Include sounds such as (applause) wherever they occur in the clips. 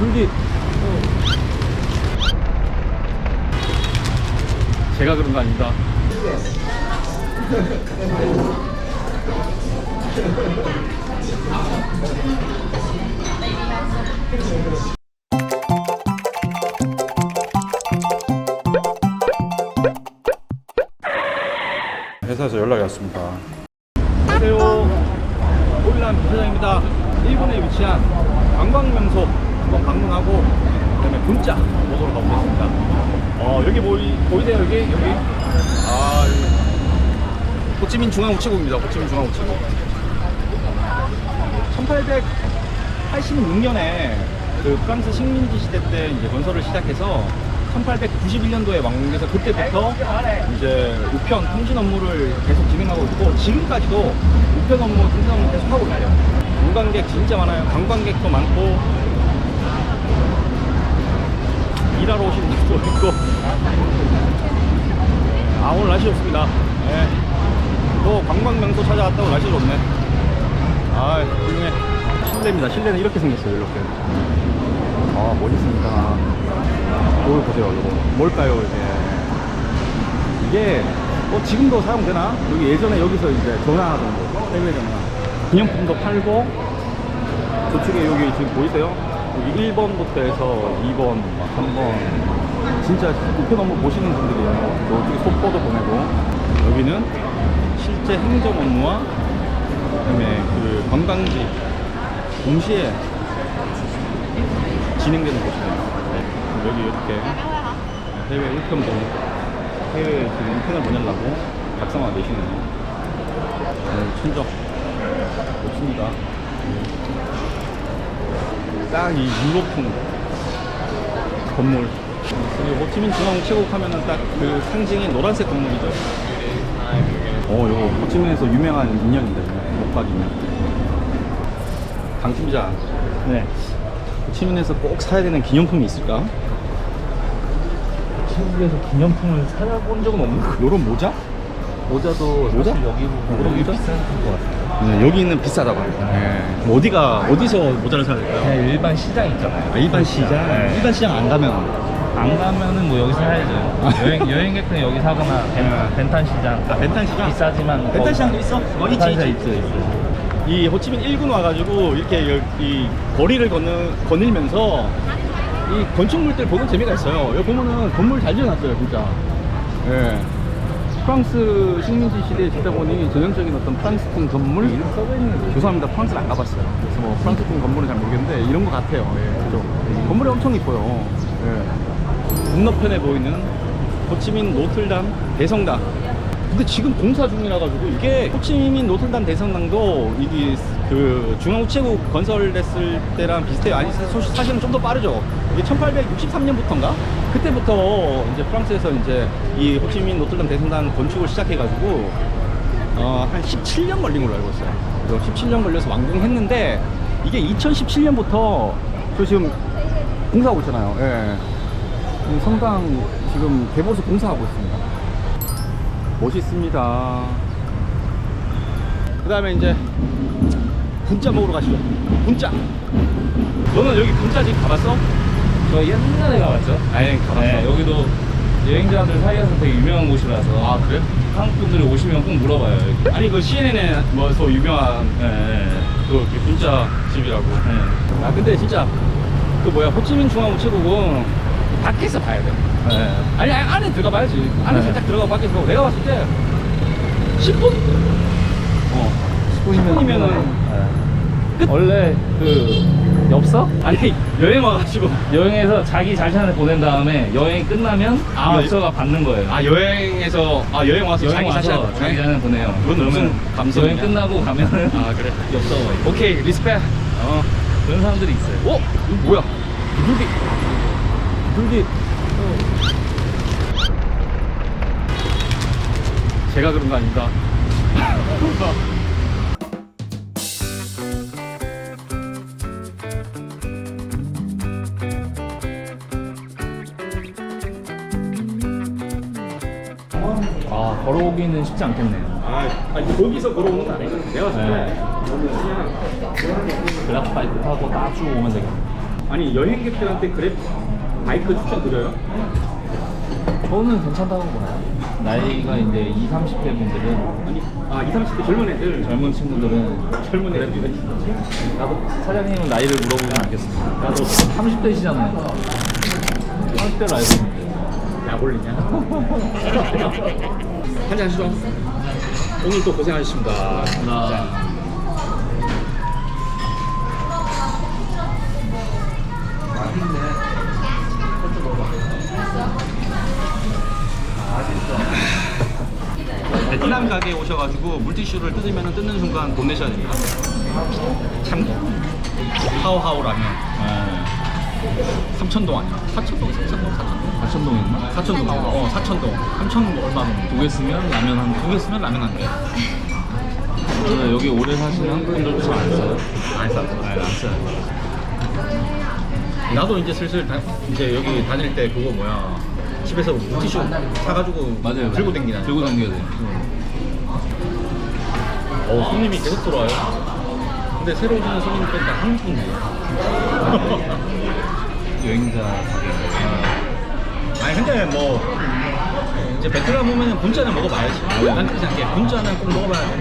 비둘기. 제가 그런 거 아닙니다. 회사에서 연락이 왔습니다. 안녕하세요. 호일남 부사장입니다. 일본에 위치한 관광명소 한번 방문하고 그다음에 분짜 보도록 가보겠습니다. 어 여기 보이, 보이세요 여기? 여기? 아 호치민 중앙 우체국입니다. 호치민 중앙 우체국. 1886년에 그 프랑스 식민지 시대 때 이제 건설을 시작해서 1891년도에 완공돼서 그때부터 이제 우편 통신 업무를 계속 진행하고 있고 지금까지도 우편 업무, 통신 업무 계속 하고 있어요. 관광객 진짜 많아요. 관광객도 많고 일하러 오시는 분도 있고 아 오늘 날씨 좋습니다. 예. 또 관광 명소 찾아왔다고 날씨 좋네. 아 훌륭해. 실내입니다. 실내는 이렇게 생겼어요. 이렇게. 아 멋있습니다. 이걸 보세요, 이거. 뭘까요, 이게? 이게, 어, 지금도 사용되나? 여기 예전에 여기서 이제 전화하던 거, 해외 전화. 기념품도 팔고, 저쪽에 여기 지금 보이세요? 여기 1번부터 해서 2번, 3번. 진짜 우편 업무 보시는 분들이에요. 저쪽에 속보도 보내고. 여기는 실제 행정 업무와 그다음에 그 관광지 동시에 진행되는 곳이네요. 네. 여기 이렇게 해외 우편도 해외 지금 우편을 보내려고 작성하고 계시네요. 네, 천적 멋집니다. 딱 이 유로풍 건물. 그리고 호치민 중앙우체국 하면은 딱 그 상징인 노란색 건물이죠. 어, 요거 호치민에서 유명한 인연인데, 목박 인연. 강 팀장. 네. 호치민에서 꼭 사야 되는 기념품이 있을까? 한국에서 기념품을 찾아본 적은 없는 거. 요런 모자? 모자도 모자? 여기 보면 모자? 비싼 것 같아요. 네, 여기는 비싸다고 합니다. 네. 어디가, 어디서 모자를 사야 될까요? 그냥 일반 시장 있잖아요. 아, 일반 시장? 네. 일반 시장 안 가면. 안 가면은 뭐 여기 사야죠. 아. 여행 여행객들은 여기 사거나 벤, 네. 벤탄 시장. 아, 벤탄 시장? 비싸지만 벤탄 시장도 있어? 어, 있지, 벤탄 시장 있지. 있죠. 이 호치민 1군 와가지고 이렇게 여- 이 거리를 걷는, 거닐면서 이 건축물들 보는 재미가 있어요. 여기 보면은 건물 잘 지어놨어요, 진짜. 예. 프랑스 식민지 시대에 짓다 보니 전형적인 어떤 프랑스풍 건물. 죄송합니다. 프랑스를 안 가봤어요. 그래서 뭐 프랑스풍 건물은 잘 모르겠는데 이런 것 같아요. 예, 그죠? 건물이 엄청 이뻐요. 예. 건너편에 보이는 호치민 노틀담 대성당. 근데 지금 공사 중이라 가지고 이게 호치민 노틀담 대성당도 이게 그 중앙우체국 건설됐을 때랑 비슷해요. 아니 사- 사실은 좀 더 빠르죠. 이게 1863년부터인가 그때부터 이제 프랑스에서 이제 이 호치민 노틀담 대성당 건축을 시작해가지고 어, 한 17년 걸린 걸로 알고 있어요. 그래서 17년 걸려서 완공했는데 이게 2017년부터 저 지금 공사하고 있잖아요. 예. 지금 성당 지금 개보수 공사하고 있습니다. 멋있습니다. 그 다음에 이제 분짜 먹으러 가시죠. 분짜. 너는 여기 분짜 집 가봤어? 저 옛날에 가봤죠. 아니 가봤어. 네, 여기도 여행자들 사이에서 되게 유명한 곳이라서 아 그래? 한국 분들이 오시면 꼭 물어봐요. 여기. 아니 그 CNN에 뭐서 유명한 네, 네, 그 분짜 집이라고. 네. 아 근데 진짜 그 뭐야 호치민 중앙 우체국은 밖에서 봐야 돼. 네. 아니, 아니 안에 들어가 봐야지. 안에 네. 살짝 들어가 밖에서 보고 내가 봤을 때 10분? 어 10분이면은 끝? 원래 그 엽서? 아니 여행 와가지고 여행에서 자기 자신을 보낸 다음에 여행이 끝나면 아, 이 엽서가 받는 거예요. 아 여행에서 아 여행 와서 여행 자기 와서 자신한테 자기? 자신을 보내요. 그건 무슨 감성이냐? 여행 끝나고 가면은 아 그래. (laughs) 엽서가 와요. 오케이 리스펙. 어. 그런 사람들이 있어요. 어? 이거 뭐야? 비둘기. 비둘기. 제가 그런 거 아닙니다. (laughs) 걸어오기는 쉽지 않겠네요. 아, 아니 거기서 걸어오는 거 아니에요? 내가 봤을 때 네. 블락바이크 타고 딱 쭉 오면 되겠네. 아니 여행객들한테 그랩 바이크 추천드려요? 저는 괜찮다고 봐요. 나이가 이제 20, 30대 분들은 아니 아 20, 30대 젊은 애들 젊은 친구들은 젊은 애들 나도 사장님은 나이를 물어보진 않겠습니다. 나도 30대시잖아요. 30대로 알고 있는데. 약 올리냐? 한잔 하시죠 오늘 또 고생하셨습니다 나 베트남 가게에 오셔가지고 물티슈를 뜯으면 뜯는 순간 돈 내셔야 됩니다 참고 하오하오 라면 네. 삼천동 아니야? 사천동 사천동 사천동 가천동 있나? 사천동 어 사천동 삼천동 얼마 돈? 두개 쓰면 라면 한두 두개 쓰면 라면 한 개. 개. 여기 오래 사시는 한국 분들도 잘 안 써요. 안 쌌어. 아, 안 써요. 나도 이제 슬슬 다, 이제 여기 다닐 때 그거 뭐야 집에서 물티슈 사가지고 맞아요. 들고 댕기나. 들고 다녀야 돼요. 어 손님이 계속 들어와요. 근데 새로 오시는 손님들은 다 한국 분이에요. (laughs) 여행자 가게. 아니 근데 뭐 이제 베트남 오면은 분짜는 먹어봐야지. 난 그렇게 생각해. 분짜는 꼭 먹어봐야 돼.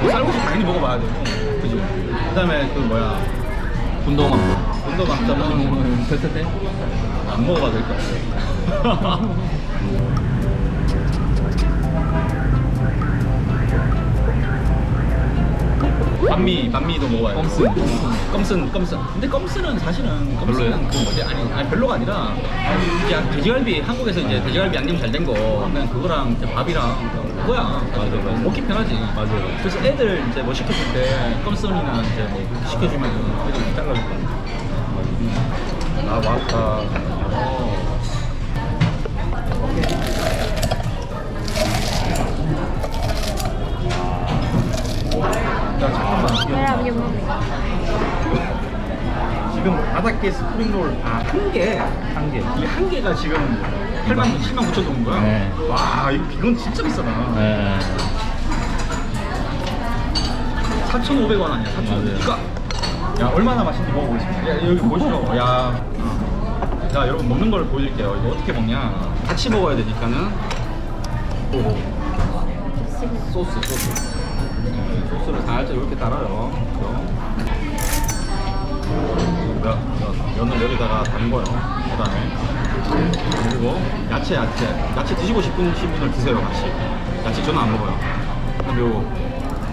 뭐 쌀국수 당연히 먹어봐야 되고, 그지? 그다음에 그 뭐야 군동왕. 분도 막자면 테테테. 안 먹어봐도 될 것 같아. (laughs) 반미, 반미도 먹어봐요. 껌슨. 껌슨, 껌슨. 근데 껌슨은 사실은 껌슨은 별로예요? 그 뭐지? 아니, 아니 별로가 아니라 그냥 돼지갈비 한국에서 이제 돼지갈비 양념 잘 된 거 그냥 그거랑 이제 밥이랑 그거야. 맞아, 맞아. 먹기 편하지. 맞아요. 그래서 애들 이제 뭐 시켜줄 때 껌슨이나 이제 뭐 시켜주면 애들 잘라줄 거야. 아 맞다. 어. 야 잠깐만. Giùm không? 지금 바닷개 스프링롤 아, 한 개. 한 개. 이 한 개가 지금 8만 7만 9천 동인 거야? 네. 와, 이거 이건 진짜 비싸다. 네. 4,500원 아니야? 4,500원. 맞아요. 그러니까 야, 얼마나 맛있는지 먹어보겠습니다. 야, 여기 보시죠. 야. 자, 여러분 먹는 걸 보여드릴게요. 이거 어떻게 먹냐? 같이 먹어야 되니까는 오. 소스, 소스. 네, 소스를 살짝 이렇게 따라요. 면을 여기다가 담궈요. 그 다음에 그리고 야채, 야채. 야채 드시고 싶은 분들 드세요, 같이. 야채 저는 안 먹어요. 그리고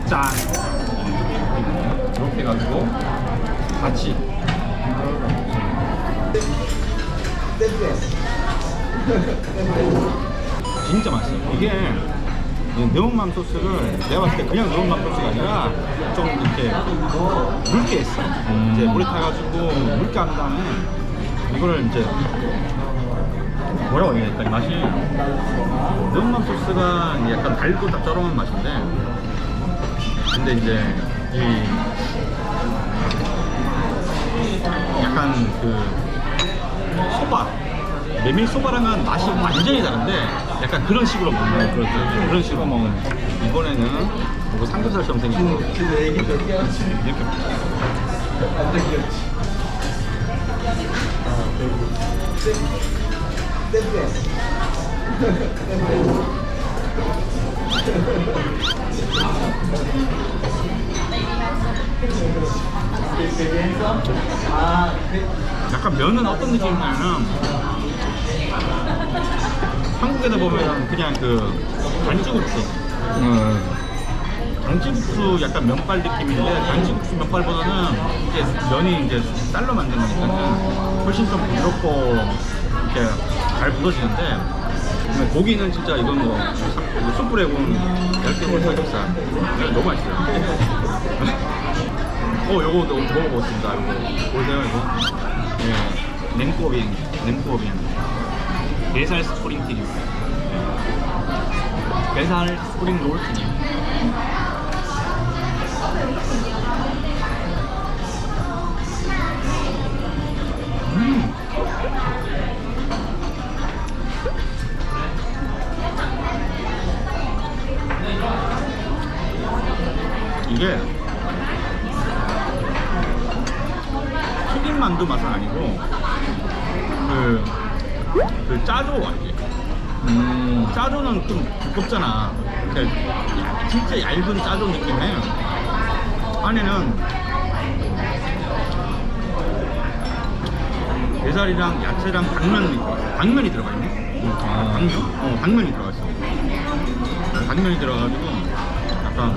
짠. 이렇게 해가지고 같이. 진짜 맛있어요. 이게 이 매운맘 소스를 내가 봤을 때 그냥 매운맘 소스가 아니라 좀 이렇게 묽게 했어. 이제 물에 타가지고 묽게 한 다음에 이거를 이제 뭐라고 해야 될까 이 맛이 매운맘 소스가 약간 달고 짭조름한 맛인데 근데 이제 이 약간 그 소바 메밀 소바랑은 맛이 완전히 다른데 약간 그런 식으로 먹는 그런, 그런 식으로 먹는 이번에는 이거 삼겹살처럼 생긴 거. 이렇게. 약간 면은 어떤 느낌이냐면 한국에다 보면 그냥 그 간지국수. 강지국수 약간 면발 느낌인데 강지국수 면발보다는 이게 면이 이제 쌀로 만든 거니까 훨씬 좀 부드럽고 이렇게 잘 부러지는데 근데 고기는 진짜 이건 뭐 사- 숯불에 구운 얇게 구운 삼겹살. 너무 맛있어요. (laughs) 어 요거 너- 먹어보겠습니다. 요거. 보세요 이거 예. 냉꼬빙 냉꼬빙 게살 스프링 튀김 게살 스프링 롤 튀김 음. 이게 튀김 만두 맛은 아니고 그, 그 짜조 알지? 음. 짜조는 좀 두껍잖아. 근데 야- 진짜 얇은 짜조 느낌에 안에는 게살이랑 야채랑 당면이 들어가. 당면이 들어가 있네. 아. 당면? 어, 당면이 들어가 있어. 당면이 들어가가지고 약간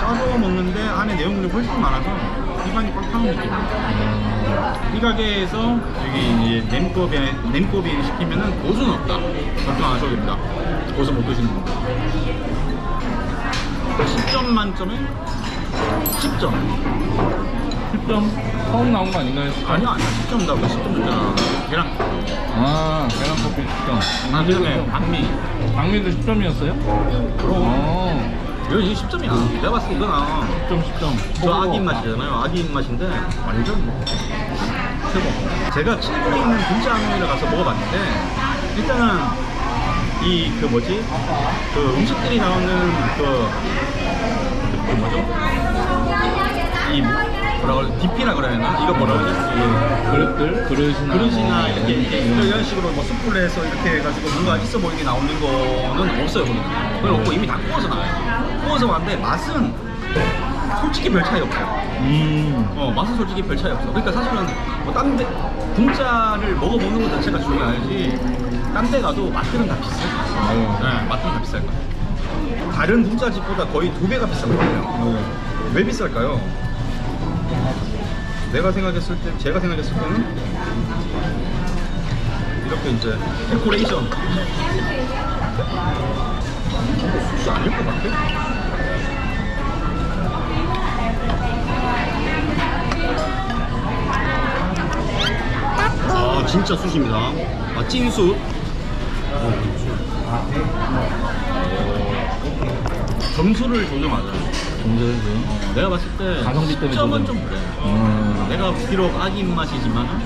짜조 먹는데 안에 내용물이 훨씬 많아서 입안이 꽉 차는 느낌이야. 음. 이 가게에서 여기 이제 냉꼬비 냉꼬비 시키면은 고수는 없다. 걱정 안 하셔도 됩니다. 고수 못 드시는 분들. 10점 만점에 10점. 10점 처음 나온 거 아닌가요? 아니야 아니야 10점 나고 10점 줬잖아. 계란. 아, 계란 커피 10점. 아 그다음에 반미. 당면도 10점이었어요? 그럼 어. 이거 10점이야. 내가 봤을 때 이거는 10점, 10점. 저 아기 입맛이잖아요. 아기 입맛인데 완전 뭐 최고. 제가 칠군에 있는 분짜면이라 가서 먹어봤는데 일단은 이 그 뭐지 그 음식들이 나오는 그, 그 뭐죠 이 뭐- 뭐라 그래 디피라 그래야 되나 이거 뭐라 그러지 그릇들? 그릇이나. 그릇이나 뭐 이렇게, 이렇게 이런 이런 식으로 뭐 숯불 해서 이렇게 해가지고 뭔가 있어 보이게 나오는 거는 없어요 거기는 그건 없고 이미 다 구워서 나와요 구워서 왔는데 맛은 솔직히 별 차이 없어요 음. 어, 맛은 솔직히 별 차이 없어. 그러니까 사실은 뭐 딴 데, 분짜를 먹어보는 것 자체가 중요하지. 딴 데 가도 맛들은 다 비슷해. 맞아요. 네, 맛들은 다 비쌀 거야. 다른 분짜집보다 거의 두 배가 비싼 거예요. 왜 비쌀까요? 내가 생각했을 때, 제가 생각했을 때는 이렇게 이제 데코레이션. 진짜 아닐 것 같아. 아 진짜 숯입니다. 아 찐숯. 점수를 조정하자. 정제해서. 내가 봤을 때 가성비 때문에 10점은 조정. 좀 그래. 음. 내가 비록 아기 입맛이지만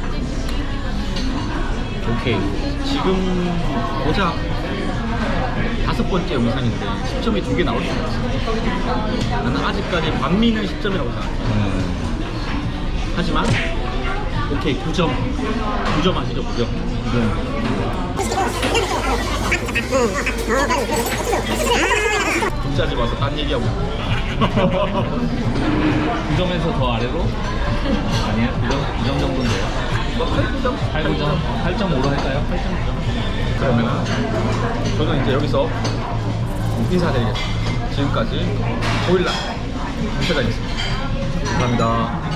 오케이. 지금 고작 다섯 번째 영상인데 10점이 두 개 나올 수가 있어. 나는 아직까지 반미는 10점이라고 생각해. 음. 하지만 오케이 9점 9점 하시죠 9점 분짜집 와서 딴 얘기하고 9점에서 (laughs) 더 아래로? 아니에요? 9점? 2점 정도인데요. 뭐 8, 9점? 8, 9점? 8.5로 할까요? 8.5점? 그러면은 저는 이제 여기서 인사드리겠습니다 지금까지 보일라 인사드리겠습니다 감사합니다